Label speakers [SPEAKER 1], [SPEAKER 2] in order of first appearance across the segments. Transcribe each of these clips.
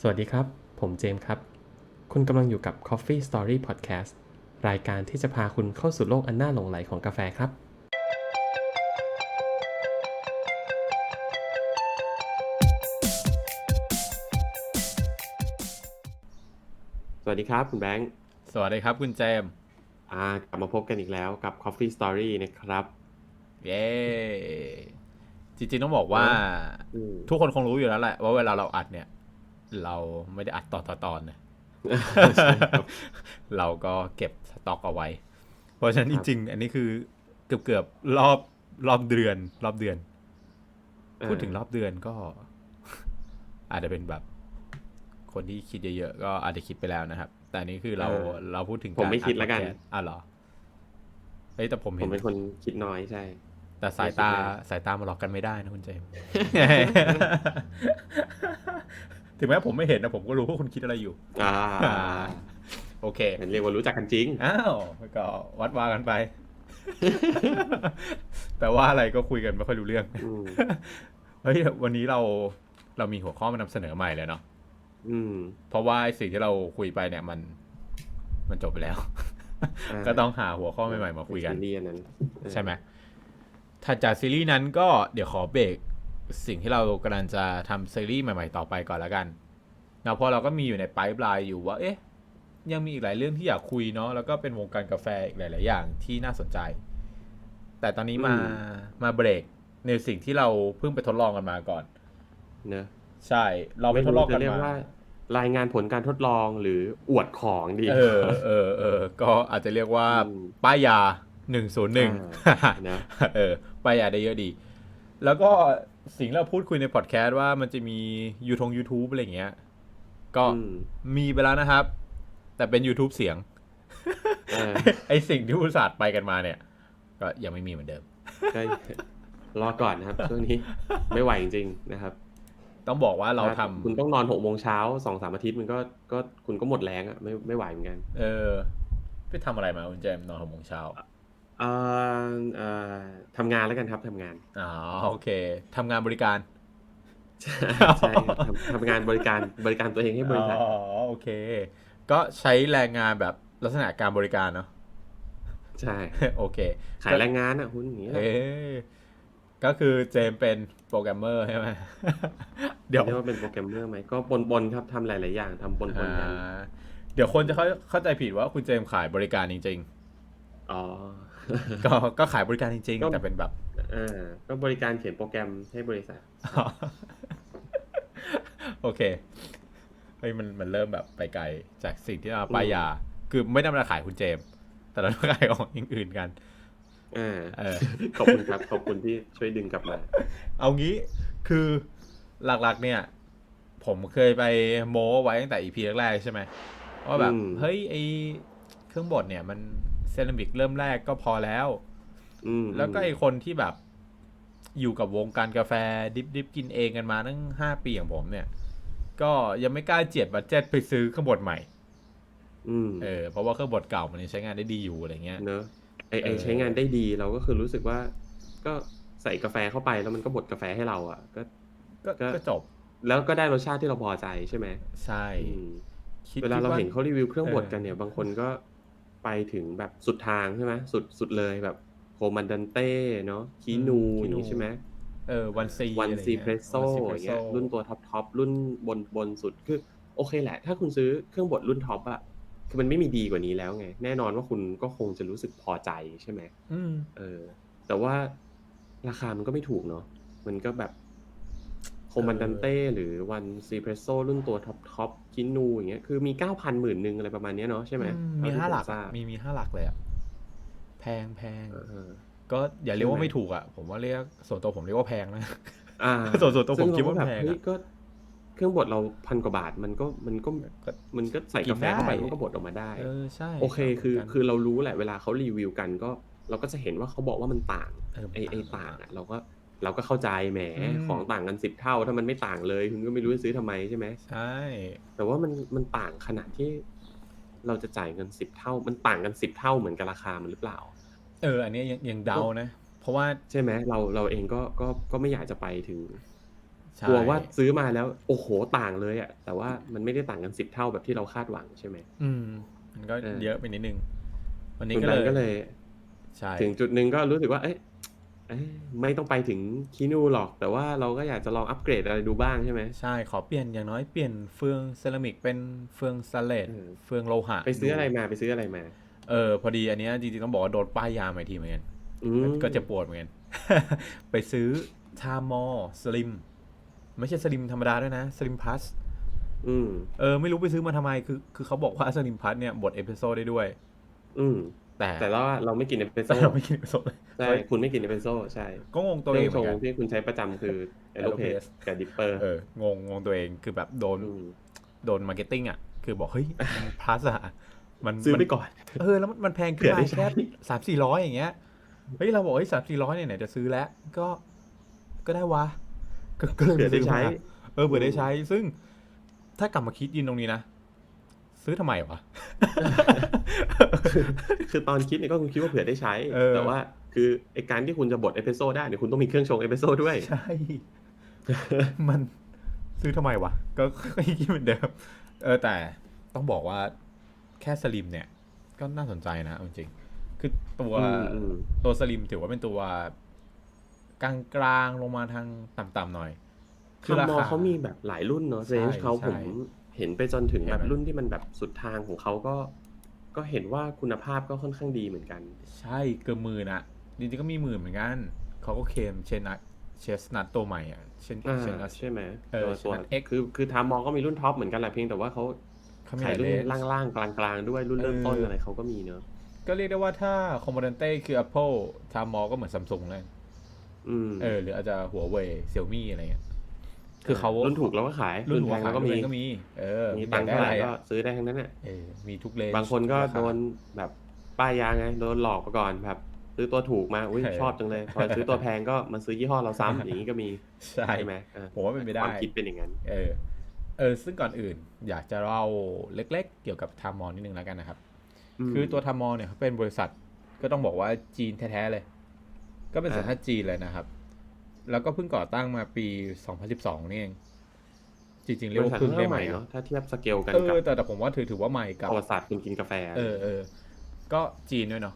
[SPEAKER 1] สวัสดีครับ ผมเจมส์ครับ คุณกำลังอยู่กับ Coffee Story Podcast รายการที่จะพาคุณเข้าสู่โลกอันน่าหลงไหลของกาแฟครับ สวัสดีครับคุณแบงค์
[SPEAKER 2] สวัสดีครับคุณเจมส์
[SPEAKER 1] อ่ากลับมาพบกันอีกแล้วกับ Coffee Story นะครับ
[SPEAKER 2] เย้จริงๆต้องบอกว่า
[SPEAKER 1] อืม
[SPEAKER 2] ทุกคนคงรู้อยู่แล้วแหละว่าเวลาเราอัดเนี่ย เราไม่ได้อัดต่อต่อตอนนะเราก็เก็บสต็อกเอาไว้ เพราะฉะนั้น
[SPEAKER 1] ค
[SPEAKER 2] จ
[SPEAKER 1] รับ
[SPEAKER 2] ริงๆอันนี้คือเกือบเกือบๆรอบรอบเดือน รอบเดือน พูดถึงรอบเดือนก็ อาจจะเป็นแบบ คนที่คิดเยอะๆก็อาจจะคิดไปแล้วนะครับ แต่อันนี้คือเรา
[SPEAKER 1] เออ
[SPEAKER 2] เราพูดถึง
[SPEAKER 1] ผมไม่า
[SPEAKER 2] ร
[SPEAKER 1] คิดแล้วกัน
[SPEAKER 2] อัพอดคสต์อะเหรอเฮ้ยแต่ผม
[SPEAKER 1] ผ
[SPEAKER 2] เห็
[SPEAKER 1] ม
[SPEAKER 2] น
[SPEAKER 1] เป็นคนคิดน้อยใช่
[SPEAKER 2] แต่สายตา
[SPEAKER 1] ไม่คิดเลย
[SPEAKER 2] สายตามาหลอกกันไม่ได้นะคุณเจมส์ ถึงแม้ผมไม่เห็นนะผมก็รู้ว่าคุณคิดอะไรอยู่
[SPEAKER 1] อ่า
[SPEAKER 2] โอเค
[SPEAKER 1] เห็นเรียกว่ารู้จักกันจริง
[SPEAKER 2] อ้าวก็วัดวากันไปแปลว่าอะไรก็คุยกันไม่ค่อยรู้เรื่อง
[SPEAKER 1] อืม
[SPEAKER 2] เฮ้ยวันนี้เราเรามีหัวข้อมานำเสนอใหม่เลยเนาะ
[SPEAKER 1] อืม
[SPEAKER 2] เพราะว่าไอ้สิ่งที่เราคุยไปเนี่ยมัน มันจบไปแล้วาก็ต้องหาหัวข้อใหม่ๆมาคุยกัน
[SPEAKER 1] ซีรีส์อันนั้นเออ
[SPEAKER 2] ใช่ไหมถัดจากซีรีส์นั้นก็เดี๋ยวขอเบรก สิ่งที่เรากำลังจะทำซีรีส์ใหม่ๆต่อไปก่อนแล้วกันนะเพราะเราก็มีอยู่ในไ i ป์ไลน์อยู่ว่าเอ๊ะยังมีอีกหลายเรื่องที่อยากคุยเนาะแล้วก็เป็นวงการกาแฟอีกหลาย ๆ อย่างที่น่าสนใจ แต่ตอนนี้มามาเบรกในสิ่งที่เราเพิ่งไปทดลองกันมาก่อน
[SPEAKER 1] เนอะ
[SPEAKER 2] ใช่ เราไปทดลองกัน
[SPEAKER 1] จะเรียก
[SPEAKER 2] มา
[SPEAKER 1] ว่ารายงานผลการทดลองหรืออวดของดี
[SPEAKER 2] เออเออเออก็อาจจะเรียกว่า
[SPEAKER 1] อืม
[SPEAKER 2] ป้ายยาหนึ่งศูนย์หนึ่ง
[SPEAKER 1] นะ
[SPEAKER 2] เออป้ายยาได้เยอะดี แล้วก็ สิ่งที่เราพูดคุยในพอดแคสต์ว่ามันจะมียูทง YouTube อะไรอย่างเงี้ย ก็
[SPEAKER 1] อืม
[SPEAKER 2] มีไปแล้วนะครับ แต่เป็น YouTube เสียง
[SPEAKER 1] เออ
[SPEAKER 2] ไอสิ่งที่อุตส่าห์ไปกันมาเนี่ย ก็ยังไม่มีเหมือนเดิม
[SPEAKER 1] ก็รอก่อนนะครับช่วงนี้ไม่ไหวจริงๆนะครับ
[SPEAKER 2] ต้องบอกว่าเราทำ
[SPEAKER 1] คุณต้องนอนหกโมงเช้าสองสามอาทิตย์มันก็ก็คุณก็หมดแรงอะไม่ไม่ไหวเหมือนกัน
[SPEAKER 2] เออ ไปทำอะไรมาคุณเจมส์นอนหกโมงเช้า
[SPEAKER 1] เอ่อเอ่อทำงานแล้วกันครับทำงาน
[SPEAKER 2] อ๋อโอเคทำงานบริการ
[SPEAKER 1] ใช่ใช่ครับทำทำงานบริการบริการตัวเองให้บริษัท
[SPEAKER 2] อ๋อโอเค ก็ใช้แรงงานแบบลักษณะการบริการเนาะ
[SPEAKER 1] ใช่
[SPEAKER 2] โอเค
[SPEAKER 1] ขายแรงงานอะคุณอย่างนี้แหละ
[SPEAKER 2] เอ๊ะก็คือเจมส์เป็นโปรแกรมเมอร์ใช่ไหม เดี๋ยว
[SPEAKER 1] เรียกว่าเป็นโปรแกรมเมอร์ไหมก็ปนๆครับทำหลายๆอย่างทำปนๆกัน
[SPEAKER 2] อ่า เดี๋ยวคนจะเข้าเข้าใจผิดว่าคุณเจมส์ขายบริการจริง
[SPEAKER 1] อ๋อ
[SPEAKER 2] ๆ ก็ก็ขายบริการจริง
[SPEAKER 1] ก็
[SPEAKER 2] ๆแต่เป็นแบบ
[SPEAKER 1] อ่าก็บริการเขียนโปรแกรมให้บริษัท
[SPEAKER 2] โอเคเฮ้ยมันมันเริ่มแบบไปไกลจากสิ่งที่เราป้ายยา คือไม่ได้มาขายคุณเจมส์แต่เราขายของอย่างอื่นกัน
[SPEAKER 1] อ่า
[SPEAKER 2] เออ
[SPEAKER 1] ขอบคุณครับ ขอบคุณที่ช่วยดึงกลับมา
[SPEAKER 2] เอางี้คือหลักๆ เนี่ย ผมเคยไปโม้ไว้ตั้งแต่ EP แรกๆใช่ไหมว่าแบบ
[SPEAKER 1] อืม
[SPEAKER 2] เฮ้ยไอเครื่องบดเนี่ยมัน เซรามิกเริ่มแรกก็พอแล้ว
[SPEAKER 1] อืม
[SPEAKER 2] แล้วก็ไอคนที่แบบ อยู่กับวงการกาแฟดิบดิบกินเองกันมาตั้งห้าปีอย่างผมเนี่ย ก็ยังไม่กล้าเจียดบัตเจ็ตไปซื้อเครื่องบดใหม่
[SPEAKER 1] อืม
[SPEAKER 2] เออเพราะว่าเครื่องบดเก่ามันยังใช้งานได้ดีอยู่อะไรเงี้ย
[SPEAKER 1] เนอะไอไอ
[SPEAKER 2] เออ
[SPEAKER 1] ใช้งานได้ดีเราก็คือรู้สึกว่า ก็ใส่กาแฟเข้าไปแล้วมันก็บดกาแฟให้เราอะก็
[SPEAKER 2] ก็
[SPEAKER 1] ก็
[SPEAKER 2] ก็จบ
[SPEAKER 1] แล้วก็ได้รสชาติที่เราพอใจใช่ไหม
[SPEAKER 2] ใช่
[SPEAKER 1] อืม
[SPEAKER 2] คิด
[SPEAKER 1] เวลาเรา
[SPEAKER 2] คิด
[SPEAKER 1] เห็นเขารีวิวเครื่องบด
[SPEAKER 2] เออ
[SPEAKER 1] กันเนี่ย บางคนก็ ไปถึงแบบสุดทางใช่ไหมสุดสุดเลยแบบโคมันดันเต้เนาะคีนูอย่างนี้ใช่ไหม
[SPEAKER 2] เออวันซี
[SPEAKER 1] วันซีเพรสโซอย่างเงี้ยรุ่นตัวท็อปท็อปรุ่นบนบนสุดคือ โอเคแหละ ถ้าคุณซื้อเครื่องบดรุ่นท็อปอะคือมันไม่มีดีกว่านี้แล้วไง แน่นอนว่าคุณก็คงจะรู้สึกพอใจใช่ไหม
[SPEAKER 2] อืม
[SPEAKER 1] เออ แต่ว่าราคามันก็ไม่ถูกเนาะมันก็แบบโคมันดันเต้หรือวันซีเพรสโซรุ่นตัวท็อปท็อปคินูอย่างเงี้ยคือมีเก้าพันหมื่นหนึ่งอะไรประมาณเนี้ยเนาะใช่ไหม
[SPEAKER 2] อืมี
[SPEAKER 1] เท่ที่
[SPEAKER 2] ห้าหลัก
[SPEAKER 1] ผมทราบ
[SPEAKER 2] มีมีห้าหลักเลยอะแพงแพง
[SPEAKER 1] เออ
[SPEAKER 2] ก็อย่าเรียกว่า
[SPEAKER 1] ใช่ไหม
[SPEAKER 2] ไม่ถูกอะผมว่าเรียกส่วนตัวผมเรียกว่าแพงนะ
[SPEAKER 1] อ่า
[SPEAKER 2] ส่วนส่วนตัวผม
[SPEAKER 1] ซึ่ง
[SPEAKER 2] คิดว่า
[SPEAKER 1] เรก็
[SPEAKER 2] แพงอะ
[SPEAKER 1] เฮ้ยก็เครื่องบดเราพันกว่าบาทมันก็มันก็
[SPEAKER 2] ก็
[SPEAKER 1] มันก็ใส่กาแฟเข้าไป
[SPEAKER 2] กินได้
[SPEAKER 1] มันก็บดออกมาได้
[SPEAKER 2] เออใช่
[SPEAKER 1] โอเคคือ
[SPEAKER 2] หมืนกัน
[SPEAKER 1] คือเรารู้แหละเวลาเขารีวิวกันก็ เราก็จะเห็นว่าเขาบอกว่ามันต่าง
[SPEAKER 2] เออมัน
[SPEAKER 1] ไอไอ
[SPEAKER 2] ต่าง
[SPEAKER 1] ต่างอะเราก็ เราก็เข้าใจแหม
[SPEAKER 2] อืม
[SPEAKER 1] ของต่างกันสิบเท่า ถ้ามันไม่ต่างเลย คุณก็ไม่รู้จะซื้อทำไมใช่ไหม
[SPEAKER 2] ใช่
[SPEAKER 1] แต่ว่ามันมันต่างขนาดที่ เราจะจ่ายเงินสิบเท่า มันต่างกันสิบเท่าเหมือนกับราคามันหรือเปล่า
[SPEAKER 2] เออ อันเนี้ยยังยังเดานะ เพราะว่า
[SPEAKER 1] ใช่ไหมเราเราเองก็ก็ก็ไม่อยากจะไปถึง
[SPEAKER 2] ใช่
[SPEAKER 1] กลัวว่าซื้อมาแล้ว โอ้โหต่างเลยอะแต่ว่ามันไม่ได้ต่างกันสิบเท่าแบบที่เราคาดหวังใช่ไหม
[SPEAKER 2] อืม มันก็
[SPEAKER 1] เออ
[SPEAKER 2] เยอะไปนิดนึง วันนี้
[SPEAKER 1] คุณ
[SPEAKER 2] ก็
[SPEAKER 1] แบ
[SPEAKER 2] เล
[SPEAKER 1] ง
[SPEAKER 2] ย
[SPEAKER 1] ก์ก็เลย
[SPEAKER 2] ใช่
[SPEAKER 1] ถึงจุดหนึ่งก็รู้สึกว่า เอ๊ะ เอ๊ะไม่ต้องไปถึงคีนูหรอก แต่ว่าเราก็อยากจะลองอัปเกรดอะไรดูบ้างใช่ไหม
[SPEAKER 2] ใช่ขอเปลี่ยนอย่างน้อยเปลี่ยนเฟืองเซรามิกเป็นเฟืองสเลต
[SPEAKER 1] เออ
[SPEAKER 2] เฟืองโลหะ
[SPEAKER 1] ไปซื้ออะไร
[SPEAKER 2] ดู
[SPEAKER 1] มาไปซื้ออะไรมา
[SPEAKER 2] เออพอดีอันเนี้ยจริงๆต้องบอกว่าโดนป้ายยามาอีกทีเหมือนกัน
[SPEAKER 1] อืม
[SPEAKER 2] ก็เจะปวดเหมือนกัน ไปซื้อทามอสลิมไม่ใช่สลิมธรรมดาด้วยนะสลิมพลัส
[SPEAKER 1] อืม
[SPEAKER 2] เออไม่รู้ไปซื้อมาทำไมคือคือเขาบอกว่าสลิมพลัสเนี่ยบดเอสเปรสโซ่ได้ด้วย
[SPEAKER 1] อืม
[SPEAKER 2] แต่
[SPEAKER 1] แต่เราเราไม่กินเอสเปรส
[SPEAKER 2] แต่
[SPEAKER 1] โซ่
[SPEAKER 2] เราไม่กินเอสเปรสโซ่เลย
[SPEAKER 1] ใช่คุณไม่กินเอสเปรสโซ่ใช่
[SPEAKER 2] ก็งง
[SPEAKER 1] เค
[SPEAKER 2] ตัวเอ
[SPEAKER 1] รื่
[SPEAKER 2] ง
[SPEAKER 1] อง
[SPEAKER 2] เหมือนกัน
[SPEAKER 1] ชงที่คุณใช้ประจำคือเอโรเพส
[SPEAKER 2] Aeropress
[SPEAKER 1] กับดิปเปอร์
[SPEAKER 2] เอองงงงตัวเองคือแบบโดน
[SPEAKER 1] อืม
[SPEAKER 2] โดนมาร์เก็ตติ้งอะคือบอกเฮ้ยมันพลัสอะมัน
[SPEAKER 1] ซื้อไป
[SPEAKER 2] มัน
[SPEAKER 1] ก่อน
[SPEAKER 2] เออแล้วมันมันแพงขึ้น
[SPEAKER 1] เผื่อ
[SPEAKER 2] มา
[SPEAKER 1] ได้ใช้
[SPEAKER 2] แค่สามสี่ร้อยอย่างเงี้ยเฮ้ยเราบอกเฮ้ยสามสี่ร้อยเนี่ยไหนจะซื้อแล้วก็ก็ได้วะก็ก็เลย
[SPEAKER 1] เผื่อได้
[SPEAKER 2] ซื้
[SPEAKER 1] ใช้
[SPEAKER 2] มาเออเผื่อได้ใช้ ซึ่งถ้ากลับมาคิดยินตรงนี้นะ ซื้อทำไมวะ
[SPEAKER 1] คือตอนคิดเนี่ยก็คงคิดว่าเผื่อได้ใช้
[SPEAKER 2] เออ
[SPEAKER 1] แต่ว่า คือไอการที่คุณจะบดเอสเปรสโซ่ได้เนี่ยคุณต้องมีเครื่องชงเอสเปรสโซ่ด้วย
[SPEAKER 2] ใช่ มันซื้อทำไมวะ ก็ก็ยังคิดเหมือนเดิม เออแต่ต้องบอกว่าแค่สลิมเนี่ย ก็น่าสนใจนะเอาจริงๆคือตัว
[SPEAKER 1] อืมอืม
[SPEAKER 2] ตัวสลิมถือว่าเป็นตัวกลางกลางๆลงมาทางต่ำๆหน่อย
[SPEAKER 1] คือมอเขามีแบบหลายรุ่นเนาะ
[SPEAKER 2] ใช่
[SPEAKER 1] เรนจ์เขา
[SPEAKER 2] ใช่
[SPEAKER 1] ผม เห็นไปจนถึง
[SPEAKER 2] เห็น
[SPEAKER 1] แบบ
[SPEAKER 2] ไหม
[SPEAKER 1] รุ่นที่มันแบบสุดทางของเขาก็ ก็เห็นว่าคุณภาพก็ค่อนข้างดีเหมือนกัน
[SPEAKER 2] ใช่เกือบหมื่นอะจริงๆก็มีหมื่นเหมือนกันเขาก็เคลมเชนนัทเชสนัทตัวใหม่อะเชน
[SPEAKER 1] อ่า
[SPEAKER 2] เชนนัท
[SPEAKER 1] ใช่ไหม
[SPEAKER 2] เออ
[SPEAKER 1] ตัวตัว
[SPEAKER 2] Chestnut X
[SPEAKER 1] คือคือทามมอก็มีรุ่นท็อปเหมือนกันแหละเพียงแต่ว่าเขา
[SPEAKER 2] เขามีห
[SPEAKER 1] ขาย
[SPEAKER 2] ลาย
[SPEAKER 1] รุ่
[SPEAKER 2] เล
[SPEAKER 1] น
[SPEAKER 2] น
[SPEAKER 1] ล่างๆ กลางๆ ด้วยรุ่นเริ่มต้น
[SPEAKER 2] เอออ
[SPEAKER 1] อะไรเขาก็มีเนอะ
[SPEAKER 2] ก็เรียกได้ว่าถ้าคอมโพเนนเต้คือ Apple ทามอก็เหมือนซัมซุงเลย
[SPEAKER 1] อืม
[SPEAKER 2] เออ หรืออาจจะหัวเว่ยเซี่ยมี่อะไรเงี้ย คือเขา
[SPEAKER 1] รุ่นถูกแล้วก็ขาย
[SPEAKER 2] รุ่
[SPEAKER 1] รุ่
[SPEAKER 2] น
[SPEAKER 1] น
[SPEAKER 2] หั
[SPEAKER 1] แพ
[SPEAKER 2] ว
[SPEAKER 1] ง
[SPEAKER 2] ขา
[SPEAKER 1] แล้
[SPEAKER 2] ยว
[SPEAKER 1] ก็มี
[SPEAKER 2] ก็มี เออ
[SPEAKER 1] มีตังค์เท่าไหร่ก็
[SPEAKER 2] อยากด้อะ
[SPEAKER 1] ซื้อได้ทั้งนั้นน่ะ
[SPEAKER 2] เออมีทุกเลน
[SPEAKER 1] บางคนก็
[SPEAKER 2] ราา
[SPEAKER 1] โดนแบบป้ายยาไงโดนหลอกมาก่อนแบบซื้อตัวถูกมาอุ้ย
[SPEAKER 2] เออ
[SPEAKER 1] ชอบจังเลยพอซื้อตัวแพงก็มาซื้อยี่ห้อเราซ้ำอย่างนี้ก็มี
[SPEAKER 2] ใช่
[SPEAKER 1] ใช่ไหมอะ
[SPEAKER 2] ผมว่าเป็นไปได้
[SPEAKER 1] ความคิดเป็นอย่างนั้น
[SPEAKER 2] เออ เออ ซึ่งก่อนอื่น อยากจะเล่าเล็ก ๆ เกี่ยวกับทามอนิดนึงแล้วกันนะครับ
[SPEAKER 1] ม
[SPEAKER 2] คือตัวทามอเนี่ยเขาเป็นบริษัทก็ต้องบอกว่าจีนแท้ๆเลย ก็เป็นสัญชาติจีนเลยนะครับ แล้วก็เพิ่งก่อตั้งมาปี 2012 นี่เอง จริงๆ เรียก
[SPEAKER 1] บริ
[SPEAKER 2] ว่า
[SPEAKER 1] ษัท
[SPEAKER 2] เพิ่ง
[SPEAKER 1] เริ่
[SPEAKER 2] ได้
[SPEAKER 1] ม
[SPEAKER 2] ให
[SPEAKER 1] ให
[SPEAKER 2] ม่
[SPEAKER 1] ม่
[SPEAKER 2] เนาะ
[SPEAKER 1] เนาะถ้าเทียบสเกลกัน
[SPEAKER 2] เอ
[SPEAKER 1] กับ
[SPEAKER 2] อแต่แต่ผมว่าถือถือว่าใหม่กับ
[SPEAKER 1] ประวัติศาสตร์คุณกินกาแฟ
[SPEAKER 2] เออเออก็จีนด้วยเนาะ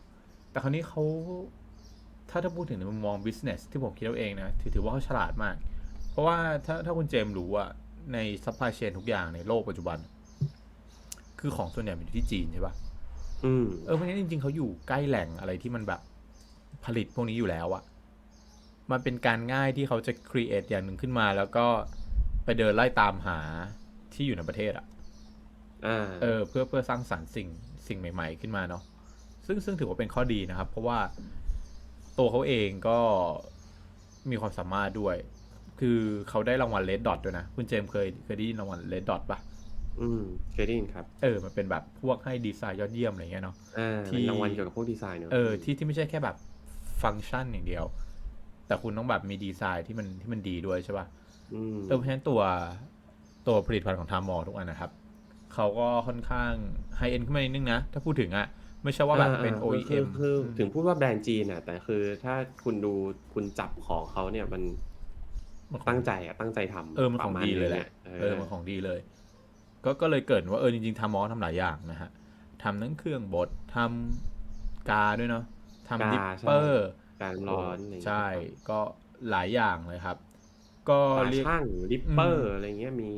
[SPEAKER 2] แต่คราวนี้เขาถ้าถ้าพูดถึงในมุมมอง business ที่ผมคิดเอาเองนะถือถือว่าเขาฉลาดมาก เพราะว่าถ้าถ้าคุณเจมส์รู้อะใน supply chain ทุกอย่างในโลกปัจจุบัน คือของส่วนใหญ่มันอยู่ที่จีนใช่ปะ
[SPEAKER 1] อืม
[SPEAKER 2] เออเพราะฉะนั้นจริง ๆเขาอยู่ใกล้แหล่งอะไรที่มันแบบผลิตพวกนี้อยู่แล้วอะ มันเป็นการง่ายที่เขาจะ create อย่างหนึ่งขึ้นมา แล้วก็ไปเดินไล่ตามหาที่อยู่ในประเทศอะ
[SPEAKER 1] อ่า
[SPEAKER 2] เออ เพื่อเพื่อสร้างสรรค์สิ่งสิ่งใหม่ ๆ ขึ้นมาเนาะซึ่งซึ่งถือว่าเป็นข้อดีนะครับ เพราะว่าตัวเขาเองก็มีความสามารถด้วย คือเขาได้รางวัลเลดดอทด้วยนะ คุณเจมส์เคยเคยได้ยินรางวัลเลดดอทปะ
[SPEAKER 1] อืมเคยได้ยินครับ
[SPEAKER 2] เออ มันเป็นแบบพวกให้ดีไซน์ยอดเยี่ยมอะไรเงี้ยเนาะ
[SPEAKER 1] อ่า
[SPEAKER 2] ที่
[SPEAKER 1] เป็นรางวัลเกี่ยวกับพวกดีไซน์เนอะ
[SPEAKER 2] เออที่ที่ไม่ใช่แค่แบบฟังก์ชันอย่างเดียว แต่คุณต้องแบบมีดีไซน์ที่มันที่มันดีด้วยใช่ปะ
[SPEAKER 1] อืม
[SPEAKER 2] เออเพราะฉะนั้นตัวตัวผลิตภัณฑ์ของทามอทุกอันนะครับ เขาก็ค่อนข้างไฮเอ็นขึ้นมานิดนึงนะ ถ้าพูดถึงอะไม่ใช่ว่าแบบเป็นาา OEM
[SPEAKER 1] คือคือ
[SPEAKER 2] ม
[SPEAKER 1] ถึงพูดว่าแบรนด์จีนอะแต่คือถ้าคุณดูคุณจับของเขาเนี่ยมัน
[SPEAKER 2] มันของ
[SPEAKER 1] ตั้งใจอะตั้งใจทำ
[SPEAKER 2] เออมันของ
[SPEAKER 1] ประาณ
[SPEAKER 2] ดีเลยแห
[SPEAKER 1] นึ
[SPEAKER 2] ละ
[SPEAKER 1] งอ
[SPEAKER 2] เออมันของดีเลย ก็ก็เลยเกิดว่าเออจริงๆทามอทำหลายอย่างนะฮะทำทั้งเครื่องบดทำกาด้วยเนาะทำดิปเปอร์
[SPEAKER 1] การร้อนอะไรอย่างเงี้ย
[SPEAKER 2] ใช่ ก็หลายอย่างเลยครับ ก็
[SPEAKER 1] ตา
[SPEAKER 2] เรียก
[SPEAKER 1] ช่างดิปเปอ
[SPEAKER 2] อื
[SPEAKER 1] ร์
[SPEAKER 2] ม
[SPEAKER 1] อะไรเงี้ยมี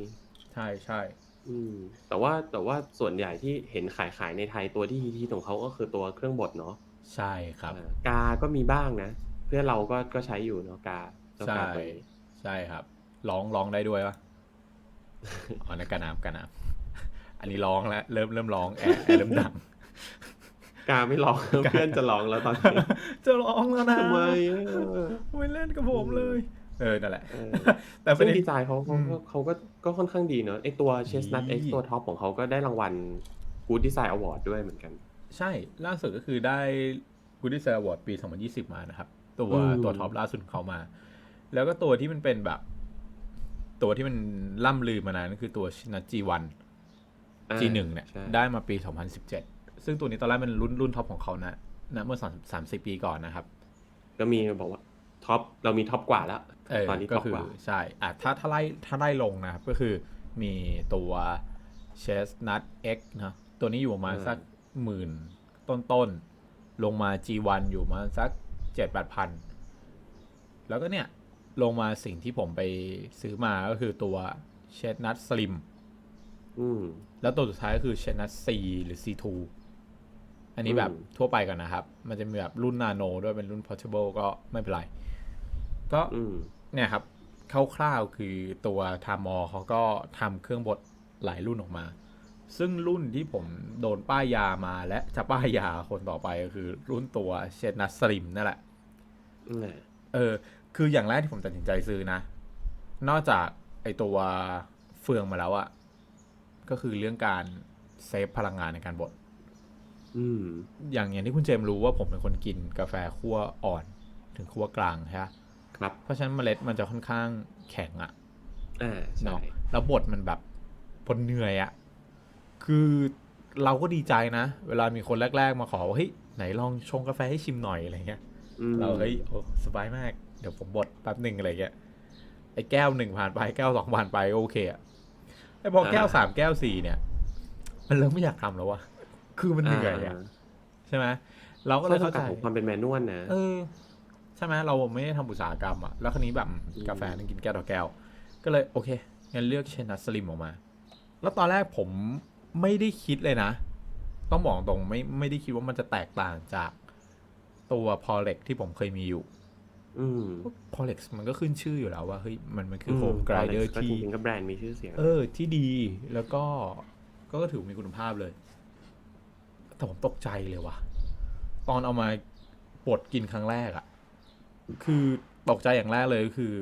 [SPEAKER 2] ใช่ใช่
[SPEAKER 1] อืมแต่ว่าแต่ว่าส่วนใหญ่ที่เห็นขายขายในไทยตัวที่ฮิตๆของเขาก็คือตัวเครื่องบดเนาะ
[SPEAKER 2] ใช่ครับ
[SPEAKER 1] อ่ากา ก็มีบ้างนะ เพื่อนเราก็ก็ใช้อยู่เนาะกาเจ้า
[SPEAKER 2] ใช่
[SPEAKER 1] กาตัวนี้
[SPEAKER 2] ใช่ครับร้องร้องได้ด้วยปะอ๋อนั่นกระนำกระนำอันนี้ร้องแล้วเริ่มเริ่มร้องแอร์แอร์เริ่มดัง
[SPEAKER 1] กาไม่ลอง
[SPEAKER 2] กา
[SPEAKER 1] เพื่อนจะลองแล้วตอนนี้
[SPEAKER 2] จะร้องแล้วนะ
[SPEAKER 1] ทำไมอะ
[SPEAKER 2] ไม่เล่นกับผมเลย เออนั่นแหละ
[SPEAKER 1] เออ
[SPEAKER 2] แต่ประ
[SPEAKER 1] ซึ่ง
[SPEAKER 2] เด็น
[SPEAKER 1] ดีไซน์เขาเขา
[SPEAKER 2] อืม
[SPEAKER 1] ก็เขาก็ก็ค่อนข้างดีเนอะไอตัว Chestnut
[SPEAKER 2] ดี
[SPEAKER 1] X ตัวท็อปของเขาก็ได้รางวัล Good Design Award ด้วยเหมือนกัน
[SPEAKER 2] ใช่ล่าสุดก็คือได้ Good Design Award ปี 2020 มานะครับ ตัว
[SPEAKER 1] อืม
[SPEAKER 2] ตัวท็อปล่าสุดของเขามา แล้วก็ตัวที่มันเป็นแบบ ตัวที่มันล่ำลือมานานก็คือตัวชินัจิวัน
[SPEAKER 1] อ่า
[SPEAKER 2] G1 เนี่ย
[SPEAKER 1] ใช่
[SPEAKER 2] ได้มาปี 2017 ซึ่งตัวนี้ตอนแรกมันรุ่นรุ่นท็อปของเขานะนะเมื่อสามสามสิบปีก่อนนะครับ
[SPEAKER 1] ก็มีบอกว่าท็อปเรามีท็อปกว่าแล้ว
[SPEAKER 2] เออ
[SPEAKER 1] ตอนนี้
[SPEAKER 2] ก็
[SPEAKER 1] ท็อป
[SPEAKER 2] คื
[SPEAKER 1] ก
[SPEAKER 2] อ
[SPEAKER 1] ว่า
[SPEAKER 2] ใช่อะถ้าถ้าไล่ถ้าไล่ลงนะครับ ก็คือมีตัวเชสนัท X นะตัวนี้อยู่ประมาณสักหมื่นต้นๆ ลงมา G1 อยู่มาสักเจ็ดแปดพัน แล้วก็เนี่ย ลงมาสิ่งที่ผมไปซื้อมาก็คือตัวเชสนัทสลิม
[SPEAKER 1] อืม
[SPEAKER 2] แล้วตัวสุดท้ายก็คือเชนัส C หรือ C2 อันนี้แบบ
[SPEAKER 1] อืม
[SPEAKER 2] ทั่วไปกันนะครับ มันจะมีแบบรุ่นนาโนด้วยเป็นรุ่น portable ก็ไม่เป็นไร ก็
[SPEAKER 1] อืม
[SPEAKER 2] เนี่ยครับคร่าวๆคือตัวทามอเขาก็ทำเครื่องบดหลายรุ่นออกมา ซึ่งรุ่นที่ผมโดนป้ายยามาและจะป้ายยาคนต่อไปก็คือรุ่นตัวเชนัสสลิมนั่นแหละ
[SPEAKER 1] นั่นแหละ
[SPEAKER 2] เออ คืออย่างแรกที่ผมตัดสินใจซื้อนะ นอกจากไอตัวเฟืองมาแล้วอะก็คือเรื่องการเซฟพลังงานในการบด
[SPEAKER 1] อืม
[SPEAKER 2] อย่างอย่างที่คุณเจมส์รู้ว่าผมเป็นคนกินกาแฟคั่วอ่อนถึงคั่วกลางใช่ไหม
[SPEAKER 1] ครับ
[SPEAKER 2] เพราะฉะนั้นเมล็ดมันจะค่อนข้างแข็งอะ
[SPEAKER 1] อ่าใช่
[SPEAKER 2] เนาะแล้วบดมันแบบบดเหนื่อยอะคือเราก็ดีใจนะ เวลามีคนแรก ๆ มาขอว่าเฮ้ยไหนลองชงกาแฟให้ชิมหน่อยอะไรเงี้ย
[SPEAKER 1] อืม
[SPEAKER 2] เราเฮ้ยโอ้สบายมาก เดี๋ยวผมบดแป๊บหนึ่งอะไรเงี้ยไอ้แก้วหนึ่งผ่านไปแก้วสองผ่านไปก็โอเคอะไอ้พอแก้วสามแก้วสี่เนี่ย มันเริ่มไม่อยากทำแล้ววะ คือมันเหนื่อยอะใช่ไหมเราก็
[SPEAKER 1] ก็
[SPEAKER 2] เล
[SPEAKER 1] เลยย
[SPEAKER 2] เข้า
[SPEAKER 1] เข้า
[SPEAKER 2] ใจ
[SPEAKER 1] ใจของความเป็นแมนนวลนะ
[SPEAKER 2] เออใช่ไหมเราไม่ได้ทำอุตสาหกรรมอะแล้วคันนี้แบบ
[SPEAKER 1] อืม
[SPEAKER 2] กาแฟนึงกินแก้วต่อแก้ว ก็เลยโอเคงั้นเลือกเชนัสสลิมออกมา แล้วตอนแรกผมไม่ได้คิดเลยนะ ต้องบอกตรงไม่ไม่ได้คิดว่ามันจะแตกต่างจากตัวพอเล็กที่ผมเคยมีอยู่
[SPEAKER 1] อืม
[SPEAKER 2] พอเล็กมันก็ขึ้นชื่ออยู่แล้วว่าเฮ้ยมันมันคือโฮมไกรเดอร์
[SPEAKER 1] ก็
[SPEAKER 2] ที่
[SPEAKER 1] จริงๆก็แบรนด์มีชื่อเสียง
[SPEAKER 2] เออที่ดีแล้วก็ก็ถือมีคุณภาพเลย แต่ผมตกใจเลยว่ะ ตอนเอามาปลดกินครั้งแรกอะคือตกใจอย่างแรกเลยก็คือ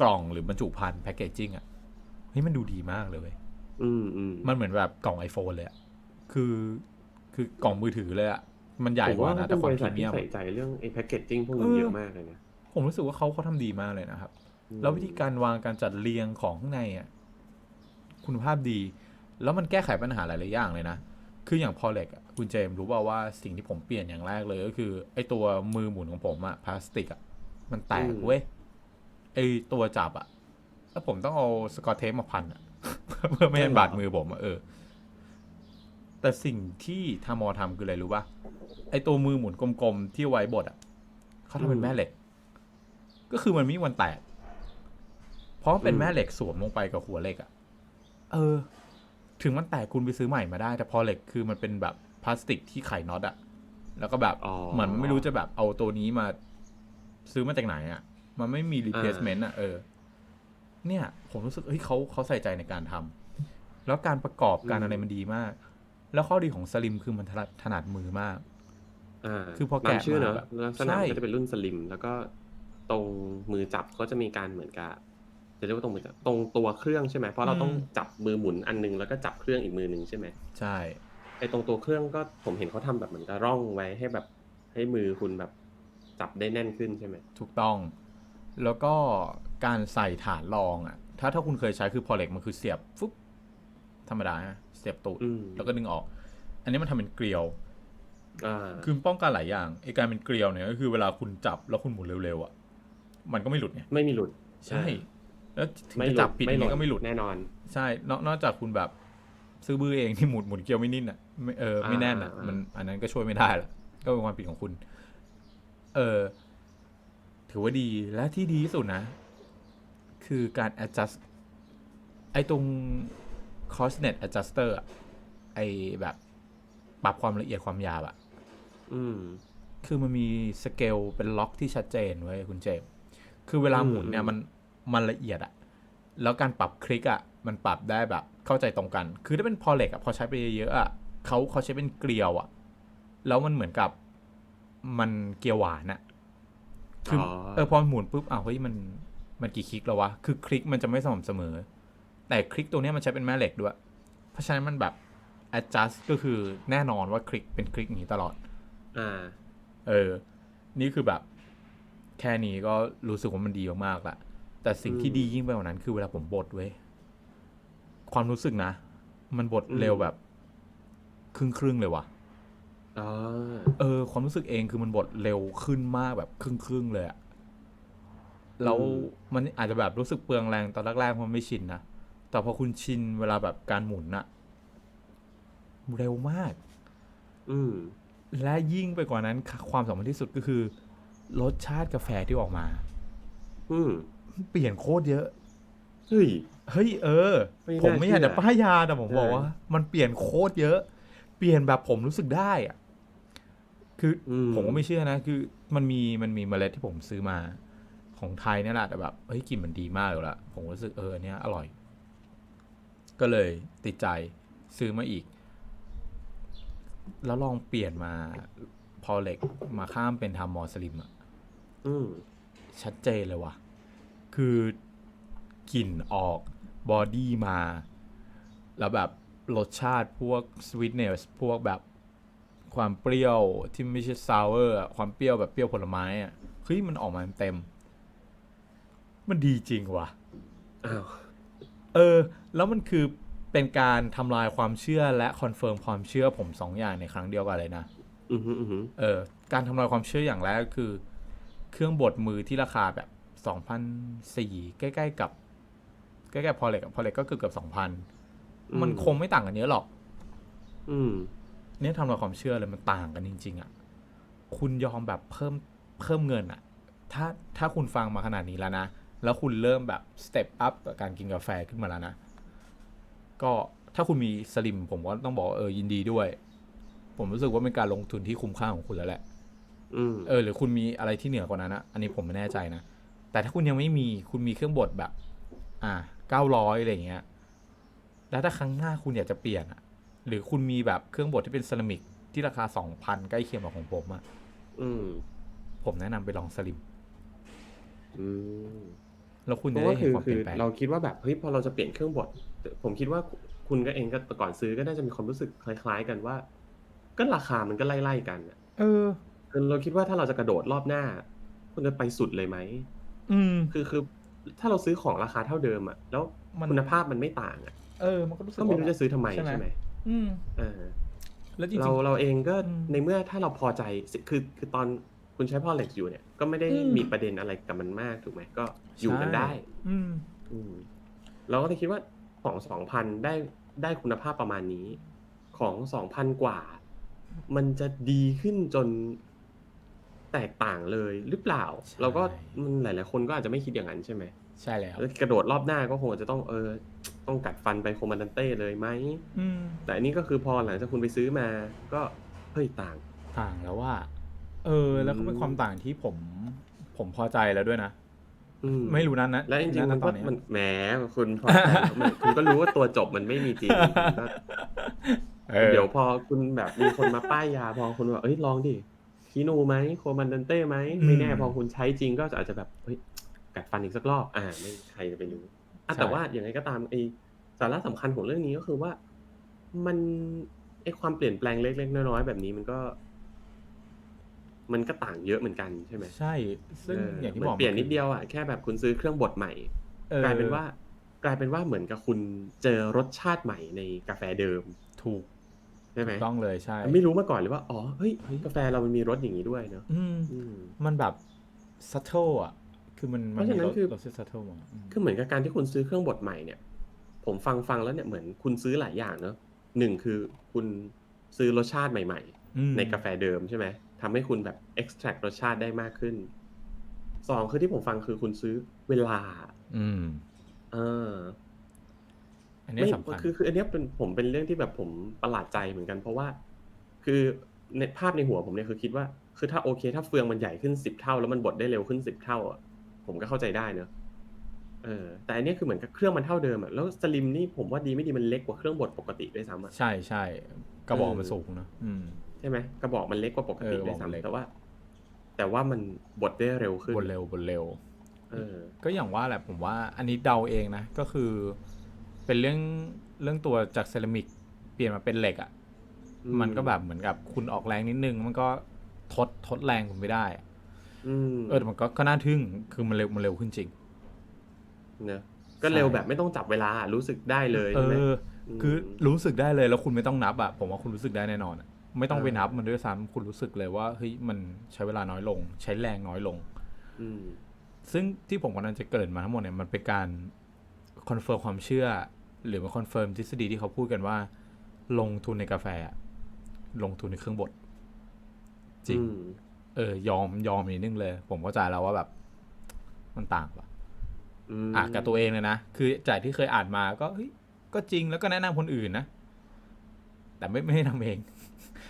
[SPEAKER 2] กล่องหรือบรรจุภัณฑ์แพคเกจจิ้งอะเฮ้ยมันดูดีมากเลยเว้ย
[SPEAKER 1] อืมอืม
[SPEAKER 2] มันเหมือนแบบกล่อง iPhone เลยอะคือคือกล่องมือถือเลยอะมันใหญ่
[SPEAKER 1] ผม
[SPEAKER 2] กว่า
[SPEAKER 1] ว่า
[SPEAKER 2] นะ
[SPEAKER 1] เป็
[SPEAKER 2] แต่
[SPEAKER 1] น
[SPEAKER 2] ค
[SPEAKER 1] บ
[SPEAKER 2] วาม
[SPEAKER 1] ริ
[SPEAKER 2] พ
[SPEAKER 1] ษั
[SPEAKER 2] รี
[SPEAKER 1] ท
[SPEAKER 2] เมี
[SPEAKER 1] ที่
[SPEAKER 2] ยม
[SPEAKER 1] ใส่ใจเรื่องไอ้แพคเกจจิ้งพวก
[SPEAKER 2] เอ
[SPEAKER 1] นี้
[SPEAKER 2] อ
[SPEAKER 1] เยอะมากเลยนะ
[SPEAKER 2] ผมรู้สึกว่าเขาเขาทำดีมากเลยนะครับ แล้ววิธีการวางการจัดเรียงของข้างในอะคุณภาพดี แล้วมันแก้ไขปัญหาหลายๆอย่างเลยนะ คืออย่างพอเล็กอะคุณเจมส์รู้เปล่าว่าสิ่งที่ผมเปลี่ยนอย่างแรกเลยก็คือ ไอ้ตัวมือหมุนของผมอะพลาสติกอะมันแตก
[SPEAKER 1] อืม
[SPEAKER 2] เว้ย ไอ้ตัวจับอะแล้วผมต้องเอาสกอตเทปมาพันอะเพื่อไม่ให้บาดมือผมอะเออ แต่สิ่งที่ทามอทำคืออะไรรู้ป่ะไอ้ตัวมือหมุนกลมๆที่ไว้บดอะเขาทำเป็นแม่เหล็ก ก็คือมันไม่มีวันแตกเพราะมันเป็น
[SPEAKER 1] อืม
[SPEAKER 2] แม่เหล็กสวมลงไปกับหัวเหล็กอะเออ ถึงมันแตกคุณไปซื้อใหม่มาได้ แต่พอเหล็กคือมันเป็นแบบพลาสติกที่ไขน็อตอะแล้วก็แบบ
[SPEAKER 1] อ๋อ
[SPEAKER 2] เหมือนไม่รู้จะแบบเอาตัวนี้มาซื้อมาจากไหนอะมันไม่มี replacement อะเออ เนี่ย ผมรู้สึกเฮ้ยเขาเขาใส่ใจในการทำแล้วการประกอบการอะไรมันดีมาก แล้วข้อดีของสลิมคือมันถนัดถนัดมือมาก
[SPEAKER 1] อ่า
[SPEAKER 2] คือพอแกะ
[SPEAKER 1] ตามชื่อเนอะ
[SPEAKER 2] มาแบบ
[SPEAKER 1] ลักษณะ
[SPEAKER 2] ใช่
[SPEAKER 1] มันก็จะเป็นรุ่นสลิม แล้วก็ตรงมือจับก็จะมีการเหมือนกับ จะเรียกว่าตรงมือจับตรงตัวเครื่องใช่ไหมเพราะเราต้องจับมือหมุนอันนึงแล้วก็จับเครื่องอีกมือหนึ่งใช่ไหม
[SPEAKER 2] ใช่
[SPEAKER 1] ไอ้ตรงตัวเครื่องก็ผมเห็นเขาทำแบบเหมือนกับร่องไว้ให้แบบให้มือคุณแบบจับได้แน่นขึ้นใช่ไหม
[SPEAKER 2] ถูกต้อง แล้วก็การใส่ฐานรองอะ ถ้าถ้าคุณเคยใช้คือพอเหล็กมันคือเสียบฟุ๊บธรรมดานะเสียบตูด
[SPEAKER 1] อืม
[SPEAKER 2] แล้วก็ดึงออก อันนี้มันทำเป็นเกลียว
[SPEAKER 1] อ่า
[SPEAKER 2] คือป้องกันหลายอย่างไอการเป็นเกลียวเนี่ยก็คือเวลาคุณจับแล้วคุณหมุนเร็วๆอะมันก็ไม่หลุดไง
[SPEAKER 1] ไม่มีหลุด
[SPEAKER 2] ใช่ แล้วถึง
[SPEAKER 1] ไม่
[SPEAKER 2] จะ
[SPEAKER 1] หลุ
[SPEAKER 2] จั
[SPEAKER 1] ด
[SPEAKER 2] บผิด
[SPEAKER 1] ไม่
[SPEAKER 2] ยัง
[SPEAKER 1] ห
[SPEAKER 2] ไง
[SPEAKER 1] ล่น
[SPEAKER 2] ก็ไม่หลุด
[SPEAKER 1] แน่นอน
[SPEAKER 2] ใช่นอกนอกจากคุณแบบ ซื้อบื้อเองที่หมุนหมุนเกลียวไม่นิ่นอะไม่เออไม่แน่นอะ
[SPEAKER 1] อ่าอ่ามั
[SPEAKER 2] มัน อันนั้นก็ช่วยไม่ได้ละก็เป็นความผิดของคุณ เออถือว่าดีและที่ดีที่สุดนะ คือการ adjust ไอตรง cosnet adjuster อะไอแบบ ปรับความละเอียดความยาวอะ
[SPEAKER 1] อืม
[SPEAKER 2] คือมันมีสเกลเป็นล็อกที่ชัดเจนไว้ยคุณเจมส์คือเวลาหมุนเนี่ย
[SPEAKER 1] อืม
[SPEAKER 2] มัน มันละเอียดอะแล้วการปรับคลิกอะมันปรับได้แบบเข้าใจตรงกัน คือถ้าเป็นพอเล็กอะพอใช้ไปเยอะๆอะเขาเขาใช้เป็นเกลียวอะแล้วมันเหมือนกับมันเกลียวหวานอะคืออ
[SPEAKER 1] อ
[SPEAKER 2] เออพอหมุนปุ๊บอ้าวเฮ้ยมันมันกี่คลิกแล้ววะ คือคลิกมันจะไม่สม่ำเสมอ แต่คลิกตัวเนี้ยมันใช้เป็นแม่เหล็กด้วย เพราะฉะนั้นมันแบบ adjust ก็คือแน่นอนว่าคลิกเป็นคลิกอย่างนี้ตลอด
[SPEAKER 1] อ่า
[SPEAKER 2] เออ นี่คือแบบ แค่นี้ก็รู้สึกว่ามันดีมากๆละ แต่สิ่งที่
[SPEAKER 1] อืม
[SPEAKER 2] ดียิ่งไปกว่านั้น คือเวลาผมบดเว้ยความรู้สึกนะ มันบด
[SPEAKER 1] อืม
[SPEAKER 2] เร็วแบบ ครึ่งครึ่งๆเลยว่ะ
[SPEAKER 1] อ๋อ
[SPEAKER 2] เออ ความรู้สึกเองคือมันบดเร็วขึ้นมากแบบครึ่งครึ่งๆเลยอะแล้วมันอาจจะแบบรู้สึกเปลืองแรงตอนแรกๆเพราะมันไม่ชินนะ แต่พอคุณชินเวลาแบบการหมุนอะเร็วมาก
[SPEAKER 1] อืม
[SPEAKER 2] และยิ่งไปกว่านั้นความสำคัญที่สุดก็คือ รสชาติกาแฟที่ออกมา
[SPEAKER 1] อืม
[SPEAKER 2] เปลี่ยนโคตรเยอะ
[SPEAKER 1] เฮ้ย
[SPEAKER 2] เฮ้ยเออ
[SPEAKER 1] ไม่น่า
[SPEAKER 2] ผมไม่อยาก
[SPEAKER 1] เชื่
[SPEAKER 2] จะ
[SPEAKER 1] อ
[SPEAKER 2] ป้ายยาแต่ผมบอก
[SPEAKER 1] เออ
[SPEAKER 2] ว่า มันเปลี่ยนโคตรเยอะ เปลี่ยนแบบผมรู้สึกได้อะคืออ
[SPEAKER 1] ม
[SPEAKER 2] ผมก็ไม่เชื่อนะ คือมันมีมันมีเมล็ดที่ผมซื้อมา ของไทยเนี่ยแหละแต่แบบเฮ้ยกลิ่นมันดีมากเลยละผมรู้สึกเอออันเนี้ยอร่อย ก็เลยติดใจซื้อมาอีก แล้วลองเปลี่ยนมาพอเล็กมาข้ามเป็นทำมอสลิมอะ
[SPEAKER 1] อืม
[SPEAKER 2] ชัดเจนเลยว่ะ คือกลิ่นออกบอดี้มา แล้วแบบรสชาติพวกสวีทเนสพวกแบบความเปรี้ยวที่ไม่ใช่ซาวเวอร์ความเปรี้ยวแบบเปรี้ยวผลไม้อะเฮ้ยมันออกมาเต็ม มันดีจริงว่ะ
[SPEAKER 1] อ้าว
[SPEAKER 2] เออ แล้วมันคือเป็นการทำลายความเชื่อและคอนเฟิร์มความเชื่อผมสองอย่างในครั้งเดียวกันเลยนะ
[SPEAKER 1] อือหืออือหือ
[SPEAKER 2] เออ การทำลายความเชื่ออย่างแรกก็คือ เครื่องบดมือที่ราคาแบบ สองพันสี่ใกล้ๆกับ ใกล้ๆพอเล็กพอเล็กก็เกือบเกือบสองพันมันคงไม่ต่างกันเยอะหรอก
[SPEAKER 1] อืม
[SPEAKER 2] เนี่ยทำลายความเชื่อเลยมันต่างกันจริง ๆอะคุณยอมแบบเพิ่มเพิ่มเงินอะ ถ้าถ้าคุณฟังมาขนาดนี้แล้วนะ แล้วคุณเริ่มแบบสเต็ปอัพกับการกินกาแฟขึ้นมาแล้วนะ ก็ถ้าคุณมีสลิมผมก็ต้องบอกว่าเออยินดีด้วย ผมรู้สึกว่าเป็นการลงทุนที่คุ้มค่าของคุณแล้วแหละ
[SPEAKER 1] อืม
[SPEAKER 2] เออหรือคุณมีอะไรที่เหนือกว่านั้นนะอันนี้ผมไม่แน่ใจนะ แต่ถ้าคุณยังไม่มีคุณมีเครื่องบดแบบ อ่าเก้าร้อยอะไรอย่างเงี้ย แล้วถ้าครั้งหน้าคุณอยากจะเปลี่ยนอะหรือคุณมีแบบเครื่องบดที่เป็นเซรามิกที่ราคาสองพันใกล้เคียงกับของผมอะ
[SPEAKER 1] อืม
[SPEAKER 2] ผมแนะนำไปลองสลิม
[SPEAKER 1] อืม
[SPEAKER 2] แล้วคุณ
[SPEAKER 1] เพ
[SPEAKER 2] จะ
[SPEAKER 1] ราะ
[SPEAKER 2] ได้
[SPEAKER 1] ว่า
[SPEAKER 2] เห็
[SPEAKER 1] คื
[SPEAKER 2] น
[SPEAKER 1] อ
[SPEAKER 2] ความเป
[SPEAKER 1] คื
[SPEAKER 2] ลี่
[SPEAKER 1] อย
[SPEAKER 2] นแปลง
[SPEAKER 1] เราคิดว่าแบบเฮ้ยพอเราจะเปลี่ยนเครื่องบด ผมคิดว่าคุณก็เองก็ก่อนซื้อก็น่าจะมีความรู้สึกคล้าย ๆ กันว่า ก็ราคามันก็ไล่ๆกันอะ
[SPEAKER 2] เออ
[SPEAKER 1] คือเราคิดว่าถ้าเราจะกระโดดรอบหน้า คุณจะไปสุดเลยไหม
[SPEAKER 2] อืม
[SPEAKER 1] คือคือถ้าเราซื้อของราคาเท่าเดิมอะแล้ว
[SPEAKER 2] มัน
[SPEAKER 1] คุณภาพมันไม่ต่างอะ
[SPEAKER 2] เออ มันก็รู้สึก
[SPEAKER 1] ก็ไม่รู้จะซื้อทำไม
[SPEAKER 2] ใช่ไหม
[SPEAKER 1] ใช่ไหม
[SPEAKER 2] อืม
[SPEAKER 1] เออ
[SPEAKER 2] แล้วจริง
[SPEAKER 1] เราเราเองก็
[SPEAKER 2] อืม
[SPEAKER 1] ในเมื่อถ้าเราพอใจสิคือคือตอนคุณใช้พ่อเหล็กอยู่เนี่ย ก็ไม่ได้
[SPEAKER 2] อืม
[SPEAKER 1] มีประเด็นอะไรกับมันมากถูกไหมก็อยู่กัน
[SPEAKER 2] ใช่
[SPEAKER 1] ได้
[SPEAKER 2] อืม
[SPEAKER 1] อืมเราก็เลยคิดว่าของสองพันได้ได้คุณภาพประมาณนี้ ของสองพันกว่า มันจะดีขึ้นจน แตกต่างเลยหรือเปล่า
[SPEAKER 2] ใช่
[SPEAKER 1] เราก็มันหลาย ๆ คนก็อาจจะไม่คิดอย่างนั้นใช่ไหม
[SPEAKER 2] ใช่แล้ว
[SPEAKER 1] แล้วกระโดดรอบหน้าก็คงจะต้องเออ ต้องกัดฟันไปโคมันดันเต้เลยไหม
[SPEAKER 2] อืม
[SPEAKER 1] แต่อันนี้ก็คือพอหลังจากคุณไปซื้อมาก็เฮ้ยต่าง
[SPEAKER 2] ต่างแล้วว่า เออ แล้วก็เป็นความต่างที่ผม ผมพอใจแล้วด้วยนะ
[SPEAKER 1] อืม
[SPEAKER 2] ไม่รู้นั้นนะ
[SPEAKER 1] และจริงๆ
[SPEAKER 2] ณ
[SPEAKER 1] มัน
[SPEAKER 2] ต
[SPEAKER 1] ก็
[SPEAKER 2] อนเนี้ย
[SPEAKER 1] มันแหมคุณพอใจแล้วมันคุณก็รู้ว่าตัวจบมันไม่มีจริงคุณก็
[SPEAKER 2] เออ
[SPEAKER 1] เดี๋ยวพอคุณแบบมีคนมาป้ายยา พอคุณแบบเอ้ยลองดิ คีนูไหมโคมันดันเต้ไหมไม่แน่พอคุณใช้จริงก็อาจจะแบบเฮ้ยกัดฟันอีกสักรอบ อ่า ไม่ใครจะไปรู้อะแต่ว่าอย่างไรก็ตามไอสาระสำคัญของเรื่องนี้ก็คือว่ามันไอความเปลี่ยนแปลงเล็กๆน้อยๆแบบนี้มันก็ มันก็ต่างเยอะเหมือนกันใช่ไหม
[SPEAKER 2] ใช่ ซึ่ง
[SPEAKER 1] เอ
[SPEAKER 2] ย่างที่
[SPEAKER 1] เหมื
[SPEAKER 2] บอก
[SPEAKER 1] เปลี่ยน
[SPEAKER 2] มั
[SPEAKER 1] นิดเดียวอะแค่แบบคุณซื้อเครื่องบดใหม่
[SPEAKER 2] ออก
[SPEAKER 1] ลายเป็นว่า กลายเป็นว่าเหมือนกับคุณเจอรสชาติใหม่ในกาแฟเดิม
[SPEAKER 2] ถูก
[SPEAKER 1] ใช่ไหม
[SPEAKER 2] ถูกต้องเลยใช่
[SPEAKER 1] ไม่รู้มาก่อนเลยว่า อ๋อ เฮ้ย
[SPEAKER 2] เฮ้ย
[SPEAKER 1] กาแฟเรามันมีรสอย่างนี้ด้วยเนอะ
[SPEAKER 2] อืม
[SPEAKER 1] อืม
[SPEAKER 2] มันแบบซัตเทลอะ คือมัน
[SPEAKER 1] เพราะฉะนั้น
[SPEAKER 2] มี
[SPEAKER 1] คือ
[SPEAKER 2] รสซัตเทลมาอืม
[SPEAKER 1] คือเหมือนกับการที่คุณซื้อเครื่องบดใหม่เนี่ย ผมฟังฟังแล้วเนี่ยเหมือนคุณซื้อหลายอย่างเนอะหนึ่งคือคุณซื้อรสชาติใหม่
[SPEAKER 2] อืม
[SPEAKER 1] ๆในกาแฟเดิมใช่ไหมทำให้คุณแบบ extract รสชาติได้มากขึ้น สองคือที่ผมฟังคือคุณซื้อเวลา
[SPEAKER 2] อืม
[SPEAKER 1] เออ
[SPEAKER 2] อันเนี้ย
[SPEAKER 1] ไม่
[SPEAKER 2] สำคัญ
[SPEAKER 1] คือคืออันเนี้ยเป็นผมเป็นเรื่องที่แบบผมประหลาดใจเหมือนกัน เพราะว่า คือในภาพในหัวผมเนี่ยคือคิดว่า คือถ้าโอเค ถ้าเฟืองมันใหญ่ขึ้นสิบเท่า แล้วมันบดได้เร็วขึ้นสิบเท่าอะผมก็เข้าใจได้เนอะเออแต่อันเนี้ยคือเหมือนกับเครื่องมันเท่าเดิมอะแล้วสลิมนี่ผมว่าดีไม่ดีมันเล็กกว่าเครื่องบดปกติด้วยซ้ำอะ
[SPEAKER 2] ใช่ใช่กระบอก
[SPEAKER 1] เออ
[SPEAKER 2] มันสูงนะอืม
[SPEAKER 1] ใช่ไหมกระบอกมันเล็กกว่าปกติ
[SPEAKER 2] เออกระ
[SPEAKER 1] ด้
[SPEAKER 2] บ
[SPEAKER 1] ว
[SPEAKER 2] อก
[SPEAKER 1] ย
[SPEAKER 2] มันเล็ก
[SPEAKER 1] ซ้ำแต่ว่า แต่ว่ามันบดได้เร็วขึ้น
[SPEAKER 2] บนเร็วบนเร็ว
[SPEAKER 1] เออ
[SPEAKER 2] ก็อย่างว่าแหละผมว่าอันนี้เดาเองนะ ก็คือ เป็นเรื่องเรื่องตัวจากเซรามิกเปลี่ยนมาเป็นเหล็กอะ่ะ
[SPEAKER 1] อื
[SPEAKER 2] มันก็แบบเหมือนกับคุณออกแรงนิดนึง มันก็ทดทดแรงคุณไม่ได้อะ
[SPEAKER 1] อืม
[SPEAKER 2] เออแต่มันก็ก็น่าทึ่งคือมันเร็วมันเร็วขึ้นจริง
[SPEAKER 1] เนอะก็เร็วแบบไม่ต้องจับเวลารู้สึกได้เลย
[SPEAKER 2] เอ
[SPEAKER 1] ใช่ไหม
[SPEAKER 2] อ
[SPEAKER 1] ม
[SPEAKER 2] คือรู้สึกได้เลยแล้วคุณไม่ต้องนับอะผมว่าคุณรู้สึกได้แน่นอนอะไม่ต้องไป
[SPEAKER 1] เออ
[SPEAKER 2] นับมันด้วยซ้ำคุณรู้สึกเลยว่าเฮ้ยมันใช้เวลาน้อยลง ใช้แรงน้อยลง
[SPEAKER 1] อืม
[SPEAKER 2] ซึ่งที่ผมกำลังจะเกริดมาทั้งหมดเนี่ยมันเป็นการ คอนเฟิร์มความเชื่อ หรือมาคอนเฟิร์มทฤษฎีที่เขาพูดกันว่า ลงทุนในกาแฟอะลงทุนในเครื่องบดจริง
[SPEAKER 1] อืม
[SPEAKER 2] เออยอมยอมนิดนึงเลย ผมเข้าใจแล้วว่าแบบ มันต่างปะ
[SPEAKER 1] ม
[SPEAKER 2] อะกับตัวเองเลยนะ คือจากที่เคยอ่านมาก็เฮ้ยก็จริงแล้วก็แนะนำคนอื่นนะ แต่ไม่ไม่ได้ทำเอง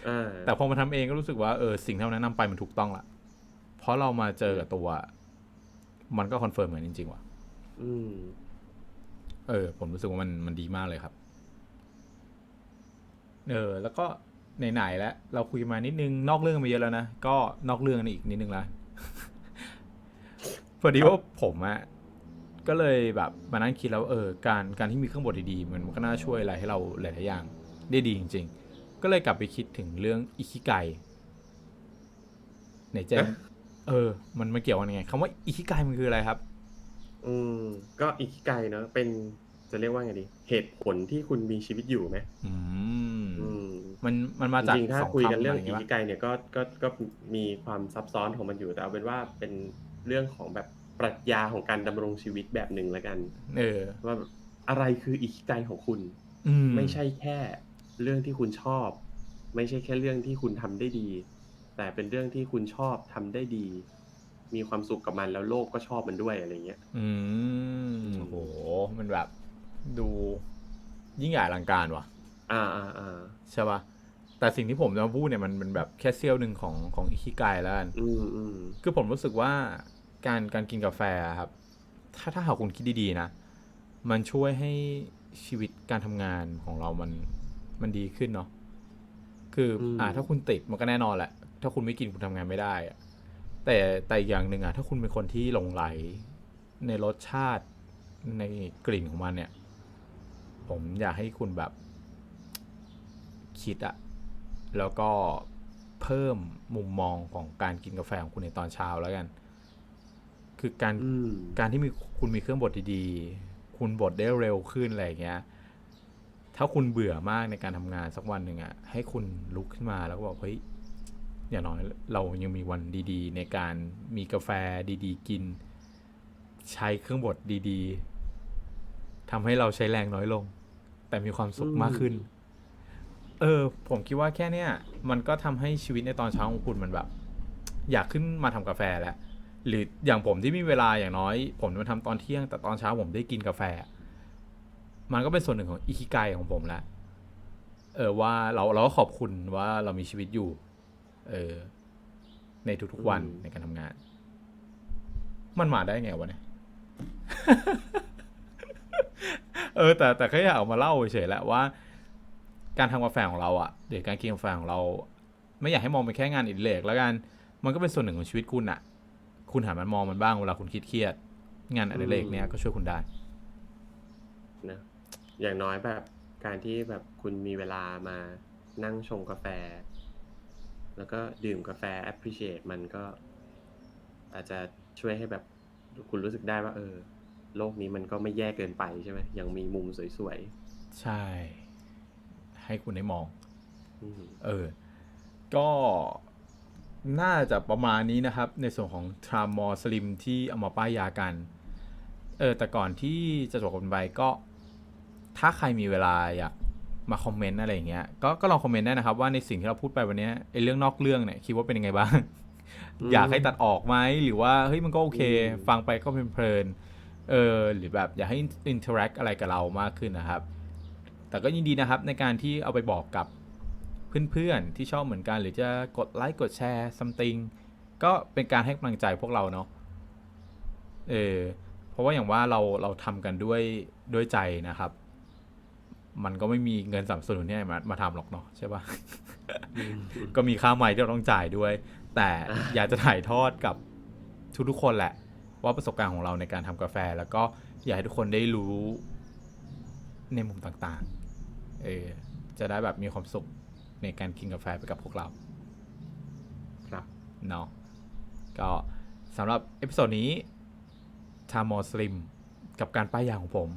[SPEAKER 1] อ่า
[SPEAKER 2] แต่พอมาทำเองก็รู้สึกว่าเออสิ่งที่เราแนะนำไปมันถูกต้องละเพราะเรามาเจอกับตัว มันก็คอนเฟิร์มเหมือนจริงๆว่ะ
[SPEAKER 1] อืม
[SPEAKER 2] เออ ผมรู้สึกว่ามันมันดีมากเลยครับ เออ แล้วก็ไหนๆแล้วเราคุยมานิดนึง นอกเรื่องมาเยอะแล้วนะ ก็นอกเรื่องอีกนิดนึงละพอดีว่าผมอะก็เลยแบบมานั่งคิดแล้วเออการการที่มีเครื่องบดดีๆมันมันก็น่าช่วยอะไรให้เราหลายๆอย่างได้ดีจริง ๆ ก็เลยกลับไปคิดถึงเรื่องอิคิไกไหนเจน
[SPEAKER 1] เอ๊ะ
[SPEAKER 2] เออ มันมันเกี่ยวกันยังไงคำว่าอิคิไกมันคืออะไรครับ
[SPEAKER 1] อืม ก็อีกไกลเนอะเป็นจะเรียกว่าไงดี เหตุผลที่คุณมีชีวิตอยู่ไหม
[SPEAKER 2] อืม
[SPEAKER 1] อืม
[SPEAKER 2] มันมันมาจาก
[SPEAKER 1] จริงๆถ้า
[SPEAKER 2] สอง
[SPEAKER 1] คุย
[SPEAKER 2] คำ
[SPEAKER 1] กันเรื่องะ
[SPEAKER 2] ไย่า
[SPEAKER 1] อี
[SPEAKER 2] ย
[SPEAKER 1] ก
[SPEAKER 2] ปะ
[SPEAKER 1] ไกลเนี่ยก็ก็ก็มีความซับซ้อนของมันอยู่แต่เอาเป็นว่าเป็นเรื่องของแบบปรัชญาของการดำรงชีวิตแบบหนึ่งแล้วกัน
[SPEAKER 2] เออ
[SPEAKER 1] ว่าแบบอะไรคืออีกไกลของคุณ
[SPEAKER 2] อื
[SPEAKER 1] ไม่ใช่แค่เรื่องที่คุณชอบ ไม่ใช่แค่เรื่องที่คุณทำได้ดี แต่เป็นเรื่องที่คุณชอบทำได้ดี มีความสุขกับมันแล้วโลกก็ชอบมันด้วยอะไรเงี้ย
[SPEAKER 2] อืมโอ้โห มันแบบดูยิ่งใหญ่อลังการว่ะ
[SPEAKER 1] อ่าอ่าอ่า
[SPEAKER 2] ใช่ปะแต่สิ่งที่ผมจะมาพูดเนี่ยมันเป็นแบบแค่เสี้ยวหนึ่งของของอิคิไกแล้วกัน
[SPEAKER 1] อืมอืม
[SPEAKER 2] คือผมรู้สึกว่าการการกินกาแฟครับ ถ้าถ้าหากคุณคิดดีๆนะ มันช่วยให้ชีวิตการทำงานของเรามันมันดีขึ้นเนาะ คือออ่า ถ้าคุณติดมันก็แน่นอนแหละ ถ้าคุณไม่กินคุณทำงานไม่ได้อะ แต่แต่อีกอย่างหนึ่งอะถ้าคุณเป็นคนที่หลงไหลในรสชาติในกลิ่นของมันเนี่ย ผมอยากให้คุณแบบคิดอะแล้วก็เพิ่มมุมมองของการกินกาแฟของคุณในตอนเช้าแล้วกัน คือการ
[SPEAKER 1] อืม
[SPEAKER 2] การที่มีคุณมีเครื่องบดดีๆ คุณบดได้เร็วขึ้นอะไรอย่างเงี้ย ถ้าคุณเบื่อมากในการทำงานสักวันหนึ่งอะ่ะให้คุณลุกขึ้นมาแล้วก็บอกเฮ้ย อย่างน้อยเรายังมีวันดีๆ ในการมีกาแฟดีๆ กิน ใช้เครื่องบดดีๆทำให้เราใช้แรงน้อยลง แต่มีความสุขมากขึ้น เออ ผมคิดว่าแค่เนี้ยมันก็ทำให้ชีวิตในตอนเช้าของคุณมันแบบ อยากขึ้นมาทำกาแฟแล้วหรืออย่างผมที่มีเวลาอย่างน้อย ผมมาทำตอนเที่ยง แต่ตอนเช้าผมได้กินกาแฟ มันก็เป็นส่วนหนึ่งของอิคิไกของผมแล้วเออว่าเราเราก็ขอบคุณว่าเรามีชีวิตอยู่ เออ ในทุกๆวัน
[SPEAKER 1] อืม
[SPEAKER 2] ในการทำงาน มันมาได้ไงวะเนี่ยเออ แต่แต่แค่อยากเอามาเล่าเฉยๆแหละว่า การทำกาแฟของเราอะหรือการกินกาแฟของเรา ไม่อยากให้มองเป็นแค่งานอิดิเลกแล้วกันมันก็เป็นส่วนหนึ่งของชีวิตคุณอะคุณหันมันมองมันบ้างเวลาคุณคิดเครียดๆงานอดิเรกเนี่ยก็ช่วยคุณได้
[SPEAKER 1] นะอย่างน้อยแบบการที่แบบคุณมีเวลามานั่งชงกาแฟ แล้วก็ดื่มกาแฟ appreciate มันก็ อาจจะช่วยให้แบบคุณรู้สึกได้ว่า เออ โลกนี้มันก็ไม่แย่เกินไปใช่ไหมยังมีมุมสวย
[SPEAKER 2] ใช่ ให้คุณได้มอง
[SPEAKER 1] ๆอืม
[SPEAKER 2] เออ ก็น่าจะประมาณนี้นะครับ ในส่วนของทรามมอสลิมที่เอามาป้ายยากัน เออ แต่ก่อนที่จะจบกันไปก็ ถ้าใครมีเวลาอยาก มาคอมเมนต์อะไรอย่างเงี้ยก็ก็ลองคอมเมนต์ได้นะครับว่าในสิ่งที่เราพูดไปวันเนี้ยไอ้เรื่องนอกเรื่องเนี่ยคิดว่าเป็นยังไงบ้าง อยากให้ตัดออกไหมหรือว่าเฮ้ยมันก็โอเค ฟังไปก็เพลินๆเออหรือแบบอยากให้อินเทอร์แอคอะไรกับเรามากขึ้นนะครับ แต่ก็ยินดีนะครับในการที่เอาไปบอกกับเพื่อนๆที่ชอบเหมือนกัน หรือจะกดไลค์กดแชร์ something ก็เป็นการให้กำลังใจพวกเราเนาะเออเพราะว่าอย่างว่าเราเราทำกันด้วยด้วยใจนะครับ มันก็ไม่มีเงินสนับสนุนที่ไหนมามาทำหรอกเนาะใช่ปะก็มีค่าไม้ที่เราต้องจ่ายด้วย แต่อยากจะถ่ายทอดกับทุกๆคนแหละ ว่าประสบการณ์ของเราในการทำกาแฟ แล้วก็อยากให้ทุกคนได้รู้ในมุมต่างๆ เออ จะได้แบบมีความสุขในการกินกาแฟไปกับพวกเรา
[SPEAKER 1] ครับ
[SPEAKER 2] เนาะก็สำหรับเอพิโซดนี้ทามอสลิมกับการป้ายยาของผม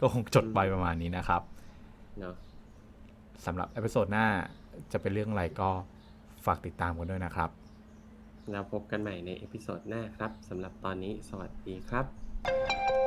[SPEAKER 2] ก็คงจดไปประมาณนี้นะครับ
[SPEAKER 1] เนาะ
[SPEAKER 2] สำหรับเอพิโซดหน้าจะเป็นเรื่องอะไรก็ฝากติดตามกันด้วยนะครับ
[SPEAKER 1] แล้วพบกันใหม่ในเอพิโซดหน้าครับสำหรับตอนนี้สวัสดีครับ